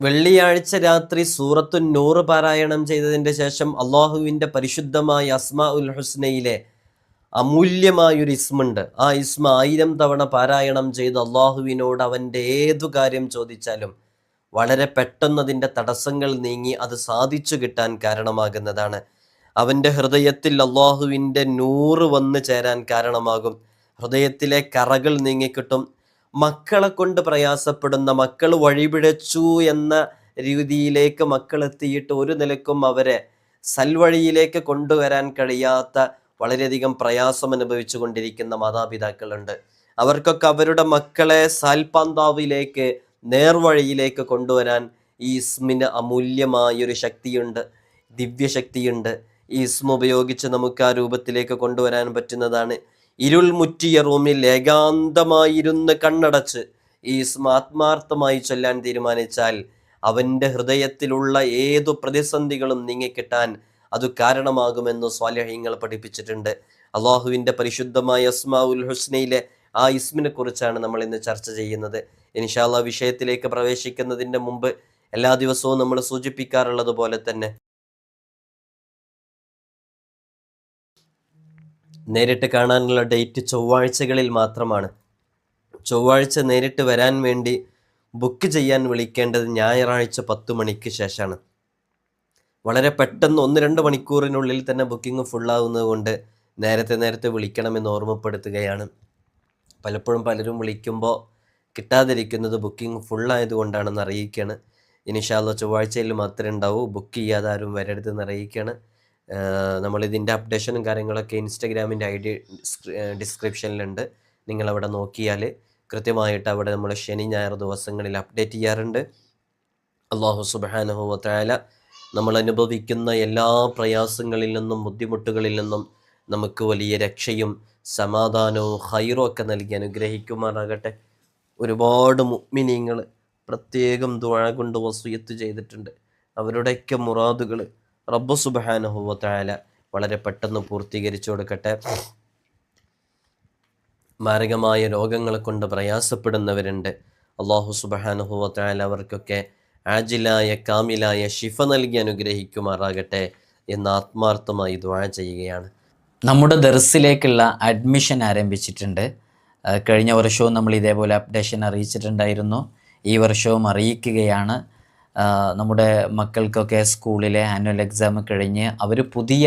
വെള്ളിയാഴ്ച രാത്രി സൂറത്തു നൂറ് പാരായണം ചെയ്തതിന്റെ ശേഷം അള്ളാഹുവിന്റെ പരിശുദ്ധമായ അസ്മ ഉൽ ഹുസ്നയിലെ അമൂല്യമായൊരു ഇസ്മുണ്ട്. ആ ഇസ്മ ആയിരം തവണ പാരായണം ചെയ്ത് അള്ളാഹുവിനോട് അവന്റെ ഏതു കാര്യം ചോദിച്ചാലും വളരെ പെട്ടെന്ന് അതിന്റെ തടസ്സങ്ങൾ നീങ്ങി അത് സാധിച്ചു കിട്ടാൻ കാരണമാകുന്നതാണ്. അവന്റെ ഹൃദയത്തിൽ അള്ളാഹുവിന്റെ നൂറ് വന്നു ചേരാൻ കാരണമാകും. ഹൃദയത്തിലെ കറകൾ നീങ്ങിക്കിട്ടും. മക്കളെ കൊണ്ട് പ്രയാസപ്പെടുന്ന മക്കൾ വഴിപിഴച്ചു എന്ന രീതിയിലേക്ക് മക്കൾ എത്തിയിട്ട് ഒരു നിലക്കും അവരെ സൽവഴിയിലേക്ക് കൊണ്ടുവരാൻ കഴിയാത്ത വളരെയധികം പ്രയാസം അനുഭവിച്ചു കൊണ്ടിരിക്കുന്ന മാതാപിതാക്കളുണ്ട്. അവർക്കൊക്കെ അവരുടെ മക്കളെ സാൽപാന്താവിലേക്ക് നേർവഴിയിലേക്ക് കൊണ്ടുവരാൻ ഈ ഇസ്മിന് അമൂല്യമായൊരു ശക്തിയുണ്ട് ദിവ്യശക്തിയുണ്ട്. ഈ ഇസ്മ ഉപയോഗിച്ച് നമുക്ക് ആ രൂപത്തിലേക്ക് കൊണ്ടുവരാൻ പറ്റുന്നതാണ് ഇരുൾ മുറ്റിയ റൂമിൽ ഏകാന്തമായിരുന്ന് കണ്ണടച്ച് ഈ ആത്മാർത്ഥമായി ചൊല്ലാൻ തീരുമാനിച്ചാൽ അവന്റെ ഹൃദയത്തിലുള്ള ഏതു പ്രതിസന്ധികളും നീങ്ങിക്കിട്ടാൻ അത് കാരണമാകുമെന്ന് സ്വാലഹ്യങ്ങൾ പഠിപ്പിച്ചിട്ടുണ്ട്. അള്ളാഹുവിന്റെ പരിശുദ്ധമായ അസ്മാഉൽ ഹുസ്നയിലെ ആ ഇസ്മിനെ കുറിച്ചാണ് നമ്മൾ ഇന്ന് ചർച്ച ചെയ്യുന്നത്. ഇൻഷാല്ല വിഷയത്തിലേക്ക് പ്രവേശിക്കുന്നതിന്റെ മുമ്പ് എല്ലാ ദിവസവും നമ്മൾ സൂചിപ്പിക്കാറുള്ളത് പോലെ തന്നെ നേരിട്ട് കാണാനുള്ള ഡേറ്റ് ചൊവ്വാഴ്ചകളിൽ മാത്രമാണ്. ചൊവ്വാഴ്ച നേരിട്ട് വരാൻ വേണ്ടി ബുക്ക് ചെയ്യാൻ വിളിക്കേണ്ടത് ഞായറാഴ്ച പത്ത് മണിക്ക് ശേഷമാണ്. വളരെ പെട്ടെന്ന് ഒന്ന് രണ്ട് മണിക്കൂറിനുള്ളിൽ തന്നെ ബുക്കിംഗ് ഫുള്ളാവുന്നത് കൊണ്ട് നേരത്തെ നേരത്തെ വിളിക്കണമെന്ന് ഓർമ്മപ്പെടുത്തുകയാണ്. പലപ്പോഴും പലരും വിളിക്കുമ്പോൾ കിട്ടാതിരിക്കുന്നത് ബുക്കിംഗ് ഫുള്ളായതുകൊണ്ടാണെന്ന് അറിയിക്കുകയാണ്. ഇനിഷാല്ല ചൊവ്വാഴ്ചയിൽ മാത്രമേ ഉണ്ടാവൂ. ബുക്ക് ചെയ്യാതെ ആരും വരരുതെന്ന് അറിയിക്കുകയാണ്. നമ്മളിതിന്റെ അപ്ഡേഷനും കാര്യങ്ങളൊക്കെ ഇൻസ്റ്റഗ്രാമിന്റെ ഐ ഡി ഡിസ്ക്രിപ്ഷനിലുണ്ട് നിങ്ങളവിടെ നോക്കിയാൽ കൃത്യമായിട്ട് അവിടെ നമ്മൾ ശനി ഞായർ ദിവസങ്ങളിൽ അപ്ഡേറ്റ് ചെയ്യാറുണ്ട്. അള്ളാഹു സുബാനഹുവത്തായാല നമ്മൾ അനുഭവിക്കുന്ന എല്ലാ പ്രയാസങ്ങളിൽ നിന്നും ബുദ്ധിമുട്ടുകളിൽ നിന്നും നമുക്ക് വലിയ രക്ഷയും സമാധാനവും ഹൈറും ഒക്കെ നൽകി അനുഗ്രഹിക്കുമാറാകട്ടെ. ഒരുപാട് മുഗ്മിനീങ്ങൾ പ്രത്യേകം ദുഴ കൊണ്ട് വസൂയത്ത് ചെയ്തിട്ടുണ്ട്. അവരുടെയൊക്കെ മുറാദുകൾ റബ്ബു സുബാനഹുവത്തായാല വളരെ പെട്ടെന്ന് പൂർത്തീകരിച്ചു കൊടുക്കട്ടെ. മാരകമായ രോഗങ്ങളെ കൊണ്ട് പ്രയാസപ്പെടുന്നവരുണ്ട്. അള്ളാഹു സുബഹാനുഹുവത്തായാല അവർക്കൊക്കെ ആജിലായ കാമിലായ ഷിഫ നൽകി അനുഗ്രഹിക്കുമാറാകട്ടെ എന്ന് ആത്മാർത്ഥമായി ദ്വാ ചെയ്യുകയാണ്. നമ്മുടെ ദർസിലേക്കുള്ള അഡ്മിഷൻ ആരംഭിച്ചിട്ടുണ്ട്. കഴിഞ്ഞ വർഷവും നമ്മൾ ഇതേപോലെ അപ്ഡേഷൻ അറിയിച്ചിട്ടുണ്ടായിരുന്നു. ഈ വർഷവും അറിയിക്കുകയാണ്. നമ്മുടെ മക്കൾക്കൊക്കെ സ്കൂളിലെ ആനുവൽ എക്സാം കഴിഞ്ഞ് അവർ പുതിയ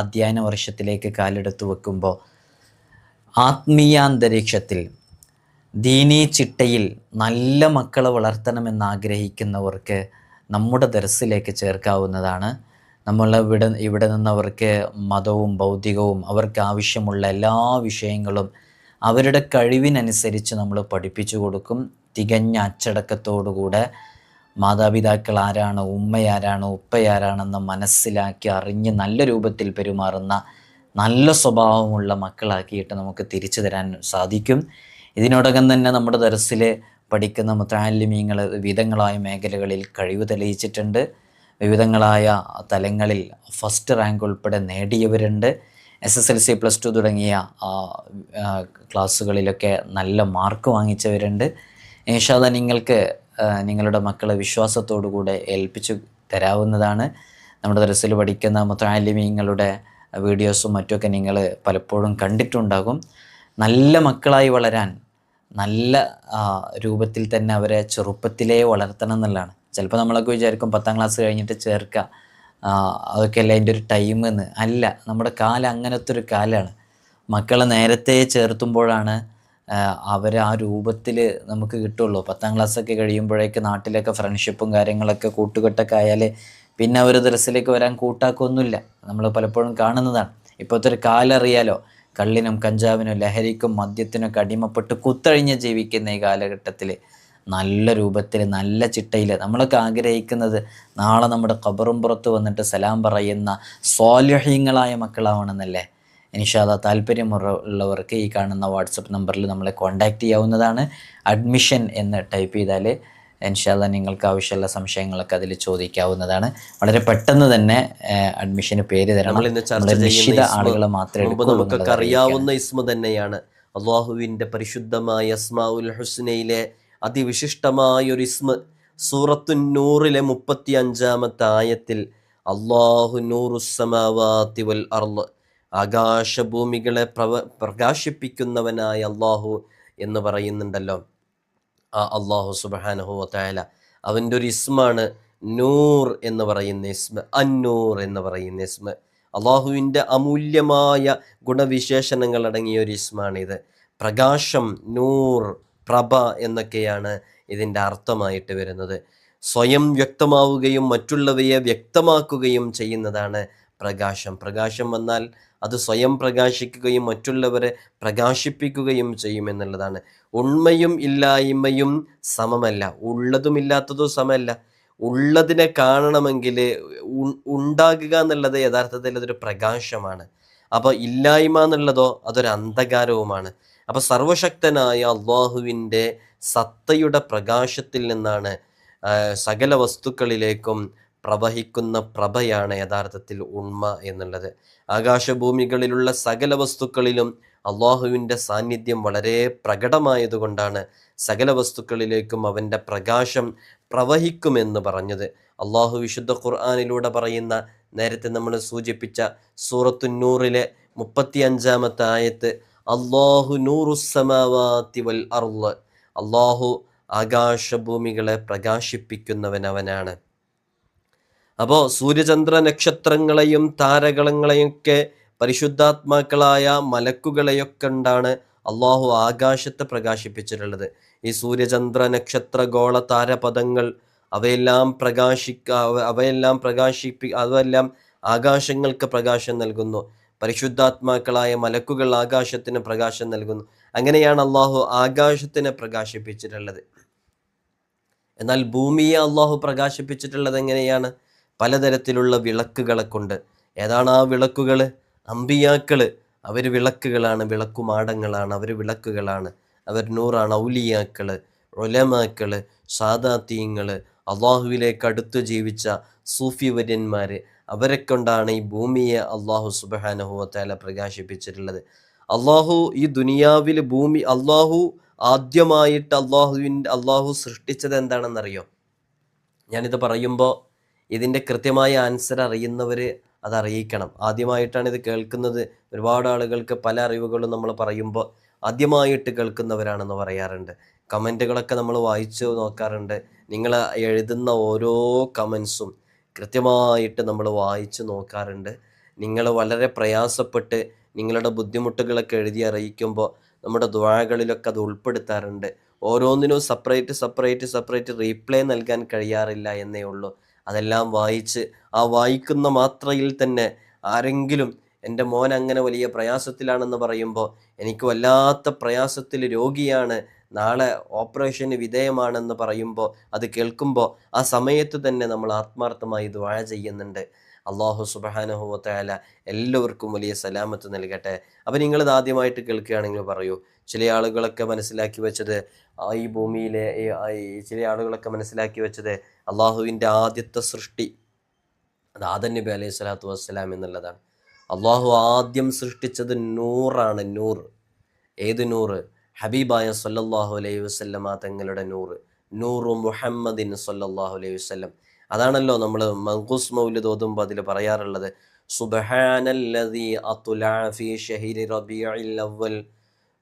അധ്യയന വർഷത്തിലേക്ക് കാലെടുത്ത് വെക്കുമ്പോൾ ആത്മീയാന്തരീക്ഷത്തിൽ ദീനീ ചിട്ടയിൽ നല്ല മക്കളെ വളർത്തണമെന്ന് ആഗ്രഹിക്കുന്നവർക്ക് നമ്മുടെ ദർസിലേക്ക് ചേർക്കാവുന്നതാണ്. നമ്മൾ ഇവിടെ ഇവിടെ നിന്നവർക്ക് മതവും ഭൗതികവും അവർക്ക് ആവശ്യമുള്ള എല്ലാ വിഷയങ്ങളും അവരുടെ കഴിവിനനുസരിച്ച് നമ്മൾ പഠിപ്പിച്ചു കൊടുക്കും. തികഞ്ഞ അച്ചടക്കത്തോടുകൂടെ മാതാപിതാക്കൾ ആരാണ് ഉമ്മയാരാണ് ഉപ്പയാരാണെന്ന് മനസ്സിലാക്കി അറിഞ്ഞ് നല്ല രൂപത്തിൽ പെരുമാറുന്ന നല്ല സ്വഭാവമുള്ള മക്കളാക്കിയിട്ട് നമുക്ക് തിരിച്ചു തരാൻ സാധിക്കും. ഇതിനോടകം തന്നെ നമ്മുടെ ദർസിൽ പഠിക്കുന്ന മുത്താലിമീങ്ങൾ വിവിധങ്ങളായ മേഖലകളിൽ കഴിവ് തെളിയിച്ചിട്ടുണ്ട്. വിവിധങ്ങളായ തലങ്ങളിൽ ഫസ്റ്റ് റാങ്ക് ഉൾപ്പെടെ നേടിയവരുണ്ട്. S S L C plus two തുടങ്ങിയ ക്ലാസ്സുകളിലൊക്കെ നല്ല മാർക്ക് വാങ്ങിച്ചവരുണ്ട്. ഏഷാദ നിങ്ങൾക്ക് നിങ്ങളുടെ മക്കളെ വിശ്വാസത്തോടുകൂടെ ഏൽപ്പിച്ചു തരാവുന്നതാണ്. നമ്മുടെ ദർസിൽ പഠിക്കുന്ന മുത്താലിമീങ്ങളുടെ വീഡിയോസും മറ്റുമൊക്കെ നിങ്ങൾ പലപ്പോഴും കണ്ടിട്ടുണ്ടാകും. നല്ല മക്കളായി വളരാൻ നല്ല രൂപത്തിൽ തന്നെ അവരെ ചെറുപ്പത്തിലേ വളർത്തണം എന്നുള്ളതാണ്. ചിലപ്പോൾ നമ്മളൊക്കെ വിചാരിക്കും പത്താം ക്ലാസ് കഴിഞ്ഞിട്ട് ചേർക്കുക അതൊക്കെ അതൊക്കെയല്ല അതിന്റെ ഒരു ടൈം എന്ന്. അല്ല നമ്മുടെ കാലം അങ്ങനത്തെ ഒരു കാലമാണ്. മക്കളെ നേരത്തെ ചേർത്തുമ്പോഴാണ് അവർ ആ രൂപത്തിൽ നമുക്ക് കിട്ടുള്ളൂ. പത്താം ക്ലാസ്സൊക്കെ കഴിയുമ്പോഴേക്ക് നാട്ടിലൊക്കെ ഫ്രണ്ട്ഷിപ്പും കാര്യങ്ങളൊക്കെ കൂട്ടുകെട്ടൊക്കെ ആയാൽ പിന്നെ അവർ ദർസിലേക്ക് വരാൻ കൂട്ടാക്കൊന്നുമില്ല. നമ്മൾ പലപ്പോഴും കാണുന്നതാണ്. ഇപ്പോഴത്തെ ഒരു കാലറിയാലോ കള്ളിനും കഞ്ചാവിനും ലഹരിക്കും മദ്യത്തിനൊക്കെ അടിമപ്പെട്ട് കുത്തഴിഞ്ഞ് ജീവിക്കുന്ന ഈ കാലഘട്ടത്തിൽ നല്ല രൂപത്തിൽ നല്ല ചിട്ടയിൽ നമ്മളൊക്കെ ആഗ്രഹിക്കുന്നത് നാളെ നമ്മുടെ ഖബറും പുറത്ത് വന്നിട്ട് സലാം പറയുന്ന സ്വാലഹ്യങ്ങളായ മക്കളാവണമെന്നല്ലേ? ഇൻഷാല്ല താല്പര്യമുള്ളവർക്ക് ഈ കാണുന്ന വാട്സപ്പ് നമ്പറിൽ നമ്മളെ കോൺടാക്റ്റ് ചെയ്യാവുന്നതാണ്. അഡ്മിഷൻ എന്ന് ടൈപ്പ് ചെയ്താൽ ഇൻഷാല്ല നിങ്ങൾക്ക് ആവശ്യമുള്ള സംശയങ്ങളൊക്കെ അതിൽ ചോദിക്കാവുന്നതാണ്. വളരെ പെട്ടെന്ന് തന്നെ അഡ്മിഷന് പേര് തരണം. നിശ്ചിത ആളുകൾ മാത്രമേ നമുക്കൊക്കെ അറിയാവുന്ന ഇസ്മ തന്നെയാണ്. അള്ളാഹുവിന്റെ പരിശുദ്ധമായ അസ്മാഉൽ ഹുസ്നയിലെ അതിവിശിഷ്ടമായ ഒരു ഇസ്മ. സൂറത്തു നൂറിലെ മുപ്പത്തി അഞ്ചാമത്തെ ആയത്തിൽ അള്ളാഹു നൂറുസമാവാത്തി വൽ അർൾ ആകാശഭൂമികളെ പ്രവ പ്രകാശിപ്പിക്കുന്നവനായ അള്ളാഹു എന്ന് പറയുന്നുണ്ടല്ലോ. ആ അള്ളാഹു സുബാനഹു വത്തായാല അവന്റെ ഒരു ഇസ്മാണ് നൂർ എന്ന് പറയുന്ന ഇസ്മ അന്നൂർ എന്ന് പറയുന്ന ഇസ്മ. അള്ളാഹുവിന്റെ അമൂല്യമായ ഗുണവിശേഷണങ്ങൾ അടങ്ങിയ ഒരു ഇസ്മാണിത്. പ്രകാശം നൂർ പ്രഭ എന്നൊക്കെയാണ് ഇതിന്റെ അർത്ഥമായിട്ട് വരുന്നത്. സ്വയം വ്യക്തമാവുകയും മറ്റുള്ളവയെ വ്യക്തമാക്കുകയും ചെയ്യുന്നതാണ് പ്രകാശം. പ്രകാശം വന്നാൽ അത് സ്വയം പ്രകാശിക്കുകയും മറ്റുള്ളവരെ പ്രകാശിപ്പിക്കുകയും ചെയ്യും എന്നുള്ളതാണ്. ഉണ്മയും ഇല്ലായ്മയും സമമല്ല. ഉള്ളതും ഇല്ലാത്തതും സമമല്ല. ഉള്ളതിനെ കാണണമെങ്കിൽ ഉണ്ടാകുക എന്നുള്ളത് യഥാർത്ഥത്തിൽ അതൊരു പ്രകാശമാണ്. അപ്പോൾ ഇല്ലായ്മ എന്നുള്ളതോ അതൊരു അന്ധകാരവുമാണ്. അപ്പോൾ സർവശക്തനായ അള്ളാഹുവിന്റെ സത്തയുടെ പ്രകാശത്തിൽ നിന്നാണ് സകല വസ്തുക്കളിലേക്കും പ്രവഹിക്കുന്ന പ്രഭയാണ് യഥാർത്ഥത്തിൽ ഉണ്മ എന്നുള്ളത്. ആകാശഭൂമികളിലുള്ള സകല വസ്തുക്കളിലും അള്ളാഹുവിന്റെ സാന്നിധ്യം വളരെ പ്രകടമായതുകൊണ്ടാണ് സകല വസ്തുക്കളിലേക്കും അവന്റെ പ്രകാശം പ്രവഹിക്കുമെന്ന് പറഞ്ഞത്. അള്ളാഹു വിശുദ്ധ ഖുർആാനിലൂടെ പറയുന്ന നേരത്തെ നമ്മൾ സൂചിപ്പിച്ച സൂറത്തുന്നൂറിലെ മുപ്പത്തി അഞ്ചാമത്തെ ആയത്ത് അള്ളാഹു നൂറുസമാവാത്തി വൽ അർൾ അള്ളാഹു ആകാശഭൂമികളെ പ്രകാശിപ്പിക്കുന്നവൻ അവനാണ് അപ്പോൾ സൂര്യചന്ദ്ര നക്ഷത്രങ്ങളെയും താരകളങ്ങളെയൊക്കെ പരിശുദ്ധാത്മാക്കളായ മലക്കുകളെയൊക്കെ ഉണ്ടാണ് അള്ളാഹു ആകാശത്തെ പ്രകാശിപ്പിച്ചിട്ടുള്ളത്. ഈ സൂര്യചന്ദ്ര നക്ഷത്ര ഗോള താരപഥങ്ങൾ അവയെല്ലാം പ്രകാശിക്ക അവയെല്ലാം പ്രകാശിപ്പി അതെല്ലാം ആകാശങ്ങൾക്ക് പ്രകാശം നൽകുന്നു. പരിശുദ്ധാത്മാക്കളായ മലക്കുകൾ ആകാശത്തിന് പ്രകാശം നൽകുന്നു. അങ്ങനെയാണ് അള്ളാഹു ആകാശത്തിനെ പ്രകാശിപ്പിച്ചിട്ടുള്ളത്. എന്നാൽ ഭൂമിയെ അള്ളാഹു പ്രകാശിപ്പിച്ചിട്ടുള്ളത് എങ്ങനെയാണ്? പലതരത്തിലുള്ള വിളക്കുകളെ കൊണ്ട്. ഏതാണ് ആ വിളക്കുകൾ അമ്പിയാക്കൾ അവർ വിളക്കുകളാണ് വിളക്കുമാടങ്ങളാണ് അവർ വിളക്കുകളാണ്. അവർ നൂറാണ് ഔലിയാക്കൾ ഒലമാക്കൾ സാദാത്തീങ്ങൾ അള്ളാഹുവിലേക്ക് അടുത്ത് ജീവിച്ച സൂഫിവര്യന്മാർ അവരെ കൊണ്ടാണ് ഈ ഭൂമിയെ അള്ളാഹു സുബാനഹുവത്താല പ്രകാശിപ്പിച്ചിട്ടുള്ളത്. അള്ളാഹു ഈ ദുനിയാവിൽ ഭൂമി അള്ളാഹു ആദ്യമായിട്ട് അള്ളാഹുവിന്റെ അള്ളാഹു സൃഷ്ടിച്ചത് എന്താണെന്നറിയോ? ഞാനിത് പറയുമ്പോൾ ഇതിന്റെ കൃത്യമായ ആൻസർ അറിയുന്നവർ അത് അറിയിക്കണം. ആദ്യമായിട്ടാണ് ഇത് കേൾക്കുന്നത്. ഒരുപാട് ആളുകൾക്ക് പല അറിവുകളും നമ്മൾ പറയുമ്പോൾ ആദ്യമായിട്ട് കേൾക്കുന്നവരാണെന്ന് പറയാറുണ്ട്. കമന്റുകളൊക്കെ നമ്മൾ വായിച്ചു നോക്കാറുണ്ട്. നിങ്ങൾ എഴുതുന്ന ഓരോ കമൻസും കൃത്യമായിട്ട് നമ്മൾ വായിച്ചു നോക്കാറുണ്ട്. നിങ്ങൾ വളരെ പ്രയാസപ്പെട്ട് നിങ്ങളുടെ ബുദ്ധിമുട്ടുകളൊക്കെ എഴുതി അറിയിക്കുമ്പോൾ നമ്മുടെ ദ്വാകളിലൊക്കെ അത് ഉൾപ്പെടുത്താറുണ്ട്. ഓരോന്നിനും സെപ്പറേറ്റ് സെപ്പറേറ്റ് സെപ്പറേറ്റ് റീപ്ലൈ നൽകാൻ കഴിയാറില്ല എന്നേ ഉള്ളൂ. അതെല്ലാം വായിച്ച് ആ വായിക്കുന്ന മാത്രയിൽ തന്നെ ആരെങ്കിലും എന്റെ മോൻ അങ്ങനെ വലിയ പ്രയാസത്തിലാണെന്ന് പറയുമ്പോൾ എനിക്ക് വല്ലാത്ത പ്രയാസത്തിൽ രോഗിയാണ് നാളെ ഓപ്പറേഷന് വിധേയമാണെന്ന് പറയുമ്പോൾ അത് കേൾക്കുമ്പോൾ ആ സമയത്ത് തന്നെ നമ്മൾ ആത്മാർത്ഥമായി ദ്വാഴ ചെയ്യുന്നുണ്ട്. അള്ളാഹു സുബാനഹുവത്തായാല എല്ലാവർക്കും വലിയ സലാമത്ത് നൽകട്ടെ. അപ്പം നിങ്ങളിത് ആദ്യമായിട്ട് കേൾക്കുകയാണെങ്കിൽ പറയൂ ചില ആളുകളൊക്കെ മനസ്സിലാക്കി വെച്ചത് ഈ ഭൂമിയിലെ ചില ആളുകളൊക്കെ മനസ്സിലാക്കി വെച്ചത് അള്ളാഹുവിൻ്റെ ആദ്യത്തെ സൃഷ്ടി അത് ആദൻ നബി അലൈഹി സ്വലാത്തു വസ്സലാം എന്നുള്ളതാണ് അള്ളാഹു ആദ്യം സൃഷ്ടിച്ചത് നൂറാണ് നൂർ ഏത് നൂറ് ഹബീബായ സല്ലല്ലാഹു അലൈഹി വസല്ലമ തങ്ങളുടെ നൂറ് നൂറു മുഹമ്മദിൻ സല്ലല്ലാഹു അലൈഹി വസല്ലം അതാണല്ലോ നമ്മൾ മങ്കൂസ് മൗലിദ് ഓതുമ്പോൾ അതിൽ പറയാറുള്ളത് സുബ്ഹാനല്ലദീ അത്ലഅ ഫീ ഷഹരി റബീഇൽ അവ്വൽ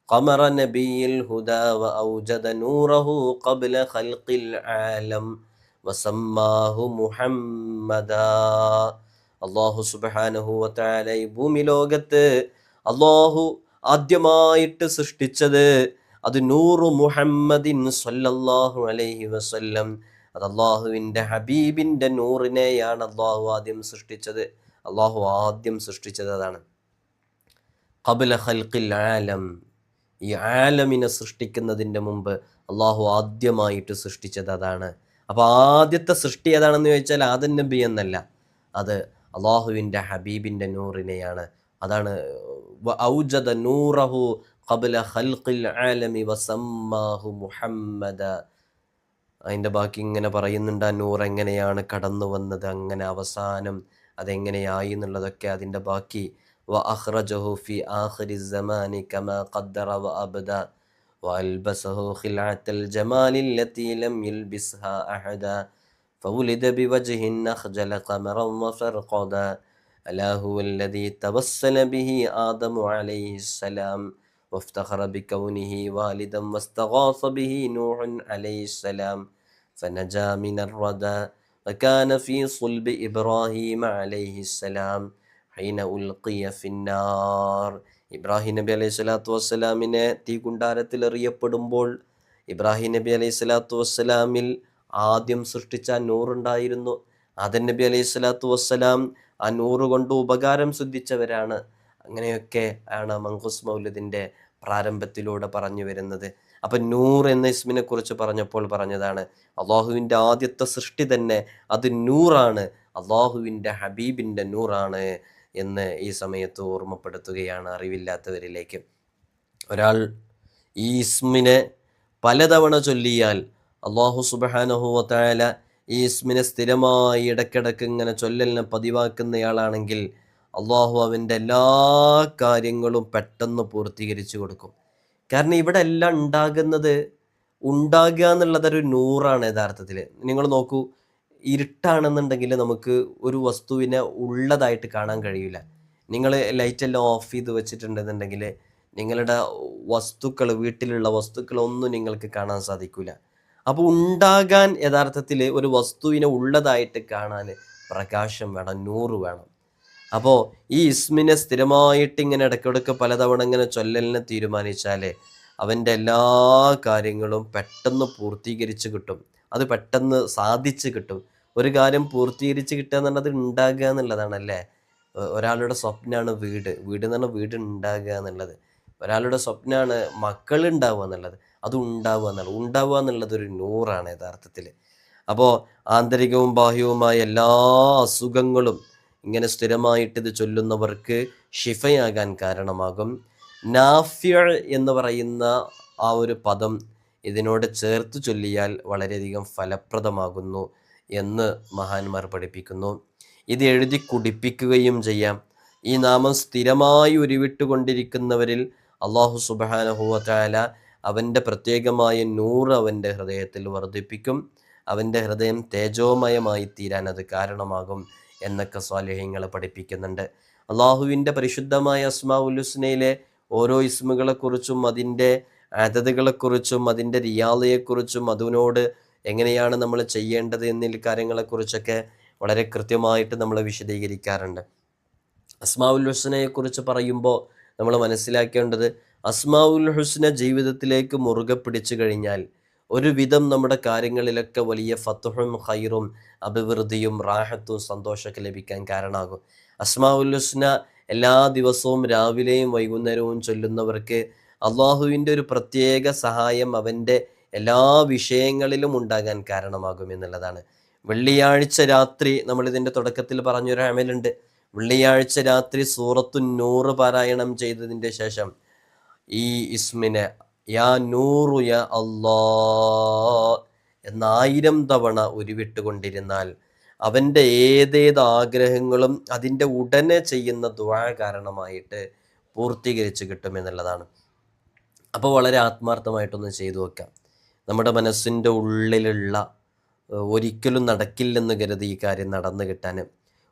قمر نبي الهدى وأوجد نوره قبل خلق العالم വസമ്മാഹു മുഹമ്മദ. അള്ളാഹു സുബാനഹു ഈ ഭൂമി ലോകത്ത് അള്ളാഹു ആദ്യമായിട്ട് സൃഷ്ടിച്ചത് അത് നൂറു മുഹമ്മദിൻ സല്ലല്ലാഹു അലൈഹി വസല്ലം. അത് അള്ളാഹുവിന്റെ ഹബീബിന്റെ നൂറിനെയാണ് അള്ളാഹു ആദ്യം സൃഷ്ടിച്ചത്. അള്ളാഹു ആദ്യം സൃഷ്ടിച്ചത് അതാണ്. കബുല ഹൽക്കിൽ ആലം. ഈ ആലമിനെ സൃഷ്ടിക്കുന്നതിന്റെ മുമ്പ് അള്ളാഹു ആദ്യമായിട്ട് സൃഷ്ടിച്ചത് അതാണ്. അപ്പോൾ ആദ്യത്തെ സൃഷ്ടി ഏതാണെന്ന് ചോദിച്ചാൽ ആദൻ നബി എന്നല്ല. അത് അള്ളാഹുവിന്റെ ഹബീബിന്റെ നൂറിനെയാണ്. അതാണ് ഔജദ നൂറഹു ഖബല ഖൽഖിൽ ആലമി വസമ്മാഹു മുഹമ്മദ. അതിന്റെ ബാക്കി ഇങ്ങനെ പറയുന്നുണ്ട് ആ നൂർ എങ്ങനെയാണ് കടന്നു വന്നത് അങ്ങനെ അവസാനം അതെങ്ങനെയായി എന്നുള്ളതൊക്കെ അതിന്റെ ബാക്കി. വ അഹ്റജഹു ഫി ആഖിരി സമാനി ഖദ്ദറ വ അബ്ദ. وألبسه خلعة الجمال التي لم يلبسها أحدا فولد بوجه أخجل قمرا وفرقدا. ألا هو الذي توسل به آدم عليه السلام وافتخر بكونه والدا واستغاث به نوح عليه السلام فنجا من الردى وكان في صلب إبراهيم عليه السلام حين ألقي في النار. ഇബ്രാഹിം നബി അലൈഹി സ്വലാത്തു വസ്സലാമിനെ തീകുണ്ടാരത്തിൽ എറിയപ്പെടുമ്പോൾ ഇബ്രാഹിം നബി അലൈഹി സ്വലാത്തു വസ്സലാമിൽ ആദ്യം സൃഷ്ടിച്ച നൂറുണ്ടായിരുന്നു ആദൻ നബി അലൈഹി സ്വലാത്തു വസ്സലാം ആ നൂറ് കൊണ്ട് ഉപകാരം സിദ്ധിച്ചവരാണ്. അങ്ങനെയൊക്കെ ആണ് മങ്കുസ് മൗലദിന്റെ പ്രാരംഭത്തിലൂടെ പറഞ്ഞു വരുന്നത്. അപ്പം നൂർ എന്ന ഇസ്മിനെ കുറിച്ച് പറഞ്ഞപ്പോൾ പറഞ്ഞതാണ് അള്ളാഹുവിന്റെ ആദ്യത്തെ സൃഷ്ടി തന്നെ അത് നൂറാണ്. അള്ളാഹുവിന്റെ ഹബീബിന്റെ നൂറാണ്. എന്ന് ഈ സമയത്ത് ഓർമ്മപ്പെടുത്തുകയാണ് അറിവില്ലാത്തവരിലേക്ക്. ഒരാൾ ഈ ഇസ്മിനെ പലതവണ ചൊല്ലിയാൽ അള്ളാഹു സുബഹാനഹുവത്തായാല ഈ ഇസ്മിനെ സ്ഥിരമായി ഇടക്കിടക്ക് ഇങ്ങനെ ചൊല്ലലിനെ പതിവാക്കുന്നയാളാണെങ്കിൽ അള്ളാഹു അവന്റെ എല്ലാ കാര്യങ്ങളും പെട്ടെന്ന് പൂർത്തീകരിച്ചു കൊടുക്കും. കാരണം ഇവിടെ എല്ലാം ഉണ്ടാകുന്നത് ഉണ്ടാകുക എന്നുള്ളതൊരു നൂറാണ് യഥാർത്ഥത്തിൽ. നിങ്ങൾ നോക്കൂ ഇരുട്ടാണെന്നുണ്ടെങ്കിൽ നമുക്ക് ഒരു വസ്തുവിനെ ഉള്ളതായിട്ട് കാണാൻ കഴിയില്ല. നിങ്ങൾ ലൈറ്റെല്ലാം ഓഫ് ചെയ്ത് വെച്ചിട്ടുണ്ടെന്നുണ്ടെങ്കിൽ നിങ്ങളുടെ വസ്തുക്കൾ വീട്ടിലുള്ള വസ്തുക്കളൊന്നും നിങ്ങൾക്ക് കാണാൻ സാധിക്കില്ല അപ്പോൾ ഉണ്ടാകാൻ യഥാർത്ഥത്തിൽ ഒരു വസ്തുവിനെ ഉള്ളതായിട്ട് കാണാൻ പ്രകാശം വേണം നൂറ് വേണം. അപ്പോൾ ഈ ഇസ്മിനെ സ്ഥിരമായിട്ട് ഇങ്ങനെ ഇടയ്ക്കിടയ്ക്ക് പലതവണ ഇങ്ങനെ ചൊല്ലലിനെ തീരുമാനിച്ചാൽ അവന്റെ എല്ലാ കാര്യങ്ങളും പെട്ടെന്ന് പൂർത്തീകരിച്ച് കിട്ടും. അത് പെട്ടെന്ന് സാധിച്ച് കിട്ടും. ഒരു കാര്യം പൂർത്തീകരിച്ച് കിട്ടുക എന്നുള്ളത് ഉണ്ടാകുക എന്നുള്ളതാണ് അല്ലേ? ഒരാളുടെ സ്വപ്നമാണ് വീട്. വീട് എന്ന് പറഞ്ഞാൽ വീട് ഉണ്ടാകുക എന്നുള്ളത്. ഒരാളുടെ സ്വപ്നമാണ് മക്കൾ ഉണ്ടാവുക എന്നുള്ളത്. അത് ഉണ്ടാവുക എന്നുള്ളത്. ഉണ്ടാവുക എന്നുള്ളത് ഒരു നൂറാണ് യഥാർത്ഥത്തിൽ. അപ്പോൾ ആന്തരികവും ബാഹ്യവുമായ എല്ലാ അസുഖങ്ങളും ഇങ്ങനെ സ്ഥിരമായിട്ട് ഇത് ചൊല്ലുന്നവർക്ക് ഷിഫയാകാൻ കാരണമാകും. നാഫ്യ എന്ന് പറയുന്ന ആ ഒരു പദം ഇതിനോട് ചേർത്ത് ചൊല്ലിയാൽ വളരെയധികം ഫലപ്രദമാകുന്നു എന്ന് മഹാന്മാർ പഠിപ്പിക്കുന്നു. ഇത് എഴുതി കുടിപ്പിക്കുകയും ചെയ്യാം. ഈ നാമം സ്ഥിരമായി ഉരുവിട്ടുകൊണ്ടിരിക്കുന്നവരിൽ അള്ളാഹു സുബാനഹുവല അവന്റെ പ്രത്യേകമായ നൂറ് അവന്റെ ഹൃദയത്തിൽ വർദ്ധിപ്പിക്കും. അവന്റെ ഹൃദയം തേജോമയമായി തീരാൻ അത് കാരണമാകും എന്നൊക്കെ സ്വാലേഹ്യങ്ങൾ പഠിപ്പിക്കുന്നുണ്ട്. അള്ളാഹുവിന്റെ പരിശുദ്ധമായ അസ്മാ ഉലുസ്നയിലെ ഓരോ ഇസ്മുകളെക്കുറിച്ചും അതിന്റെ അതതുകളെക്കുറിച്ചും അതിന്റെ റിയാലയെക്കുറിച്ചും അതിനോട് എങ്ങനെയാണ് നമ്മൾ ചെയ്യേണ്ടത് എന്നീ കാര്യങ്ങളെക്കുറിച്ചൊക്കെ വളരെ കൃത്യമായിട്ട് നമ്മൾ വിശദീകരിക്കാറുണ്ട്. അസ്മാഉൽ ഹുസ്നയെക്കുറിച്ച് പറയുമ്പോൾ നമ്മൾ മനസ്സിലാക്കേണ്ടത് അസ്മാഉൽ ഹുസ്ന ജീവിതത്തിലേക്ക് മുറുകെ പിടിച്ചു കഴിഞ്ഞാൽ ഒരുവിധം നമ്മുടെ കാര്യങ്ങളിലൊക്കെ വലിയ ഫത്തുഹും ഖൈറും അഭിവൃദ്ധിയും റാഹത്തും സന്തോഷമൊക്കെ ലഭിക്കാൻ കാരണമാകും. അസ്മാഉൽ ഹുസ്ന എല്ലാ ദിവസവും രാവിലെയും വൈകുന്നേരവും ചൊല്ലുന്നവർക്ക് അള്ളാഹുവിന്റെ ഒരു പ്രത്യേക സഹായം അവന്റെ എല്ലാ വിഷയങ്ങളിലും ഉണ്ടാകാൻ കാരണമാകും എന്നുള്ളതാണ്. വെള്ളിയാഴ്ച രാത്രി നമ്മൾ ഇതിന്റെ തുടക്കത്തിൽ പറഞ്ഞൊരു അമലുണ്ട്. വെള്ളിയാഴ്ച രാത്രി സൂറത്തു നൂറ് പാരായണം ചെയ്തതിന്റെ ശേഷം ഈ ഇസ്മിനെ യാ നൂറു യാ അല്ലാ എന്നായിരം തവണ ഉരുവിട്ടുകൊണ്ടിരുന്നാൽ അവന്റെ ഏതേത് ആഗ്രഹങ്ങളും അതിന്റെ ഉടനെ ചെയ്യുന്ന ദുആ കാരണമായിട്ട് പൂർത്തീകരിച്ച് കിട്ടുമെന്നുള്ളതാണ്. അപ്പോൾ വളരെ ആത്മാർത്ഥമായിട്ടൊന്ന് ചെയ്തു വെക്കാം. നമ്മുടെ മനസ്സിന്റെ ഉള്ളിലുള്ള ഒരിക്കലും നടക്കില്ലെന്ന് കരുതി ഈ കാര്യം നടന്നു കിട്ടാൻ.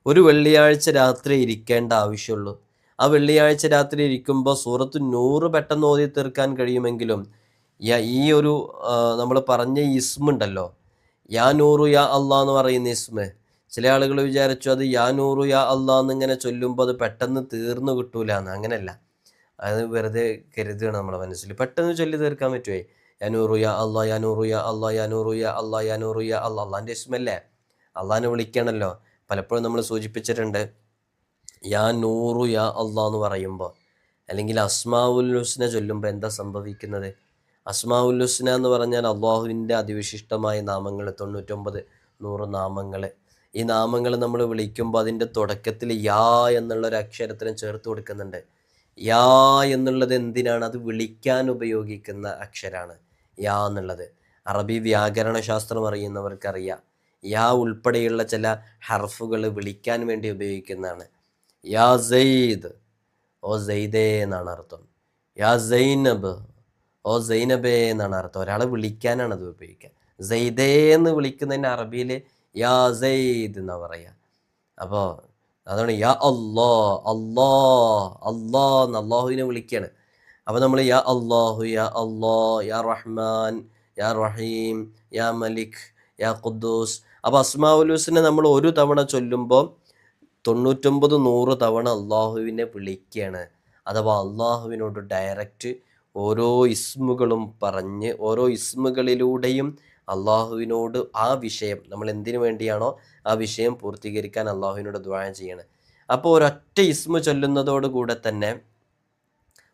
ഒരു വെള്ളിയാഴ്ച രാത്രി ഇരിക്കേണ്ട ആവശ്യമുള്ളൂ. ആ വെള്ളിയാഴ്ച രാത്രി ഇരിക്കുമ്പോൾ സൂറത്ത് നൂറ് പെട്ടെന്ന് ഓതി തീർക്കാൻ കഴിയുമെങ്കിലും ഈ ഒരു നമ്മൾ പറഞ്ഞ ഇസ്മുണ്ടല്ലോ യാ നൂറു യാ അള്ളാ എന്ന് പറയുന്ന ഇസ്മ്. ചില ആളുകൾ വിചാരിച്ചു അത് യാ നൂറു യാ അള്ളാ എന്നിങ്ങനെ ചൊല്ലുമ്പോൾ അത് പെട്ടെന്ന് തീർന്നു കിട്ടൂല എന്ന്. അങ്ങനെയല്ല. അത് വെറുതെ കരുതുകയാണ് നമ്മുടെ മനസ്സിൽ. പെട്ടെന്ന് ചൊല്ലി തീർക്കാൻ പറ്റുമേ അനൂറുയ അള്ളാ അള്ള യാ അള്ളാ അനൂറുയ അള്ളാ യനൂറു യാ അള്ളാ അള്ളാന്റെ ഇസ്മല്ലേ? അള്ളാഹിനെ വിളിക്കണമല്ലോ പലപ്പോഴും നമ്മൾ സൂചിപ്പിച്ചിട്ടുണ്ട് യാ നൂറു യാ അള്ളാ എന്ന് പറയുമ്പോൾ. അല്ലെങ്കിൽ അസ്മാവുൽ ഹുസ്ന ചൊല്ലുമ്പോൾ എന്താ സംഭവിക്കുന്നത്? അസ്മാവുൽ ഹുസ്ന എന്ന് പറഞ്ഞാൽ അള്ളാഹുവിന്റെ അതിവിശിഷ്ടമായ നാമങ്ങൾ തൊണ്ണൂറ്റൊമ്പത് നൂറ് നാമങ്ങൾ. ഈ നാമങ്ങൾ നമ്മൾ വിളിക്കുമ്പോൾ അതിന്റെ തുടക്കത്തിൽ യാ എന്നുള്ള ഒരു അക്ഷരത്തിനും ചേർത്ത് കൊടുക്കുന്നുണ്ട്. യാ എന്നുള്ളത് എന്തിനാണ്? അത് വിളിക്കാൻ ഉപയോഗിക്കുന്ന അക്ഷരാണ് യാ എന്നുള്ളത്. അറബി വ്യാകരണ ശാസ്ത്രം അറിയുന്നവർക്കറിയാം. യാ ഉൾപ്പെടെയുള്ള ചില ഹർഫുകൾ വിളിക്കാൻ വേണ്ടി ഉപയോഗിക്കുന്നതാണ്. യാ സെയ്ദ് ഓ സെയ്ദേ എന്നാണ് അർത്ഥം. യാ സൈനബ് ഓ സൈനബേ എന്നാണ് അർത്ഥം. ഒരാളെ വിളിക്കാനാണ് അത് ഉപയോഗിക്കുക. സെയ്ദേ എന്ന് വിളിക്കുന്നതിന് അറബിയിൽ യാ സെയ്ദ് എന്നാ പറയുക അപ്പോൾ അതാണ് യാ അല്ലാ അല്ലാ അല്ലാ എന്ന് അള്ളാഹുവിനെ വിളിക്കുകയാണ് അപ്പോൾ നമ്മൾ യാ അള്ളാഹു യാ അള്ളാ യാ റഹ്മാൻ യാ റഹീം യാ മലിക് യാ ഖുദ്ദൂസ്. അപ്പോൾ അസ്മാഉൽ ഹുസ്നെ നമ്മൾ ഒരു തവണ ചൊല്ലുമ്പോൾ തൊണ്ണൂറ്റൊമ്പത് നൂറ് തവണ അള്ളാഹുവിനെ വിളിക്കുകയാണ് അഥവാ അള്ളാഹുവിനോട് ഡയറക്റ്റ് ഓരോ ഇസ്മുകളും പറഞ്ഞ് ഓരോ ഇസ്മുകളിലൂടെയും അള്ളാഹുവിനോട് ആ വിഷയം നമ്മൾ എന്തിനു വേണ്ടിയാണോ ആ വിഷയം പൂർത്തീകരിക്കാൻ അള്ളാഹുവിനോട് ദ്വാരം ചെയ്യണം. അപ്പോൾ ഒരൊറ്റ ഇസ്മ ചൊല്ലുന്നതോടുകൂടെ തന്നെ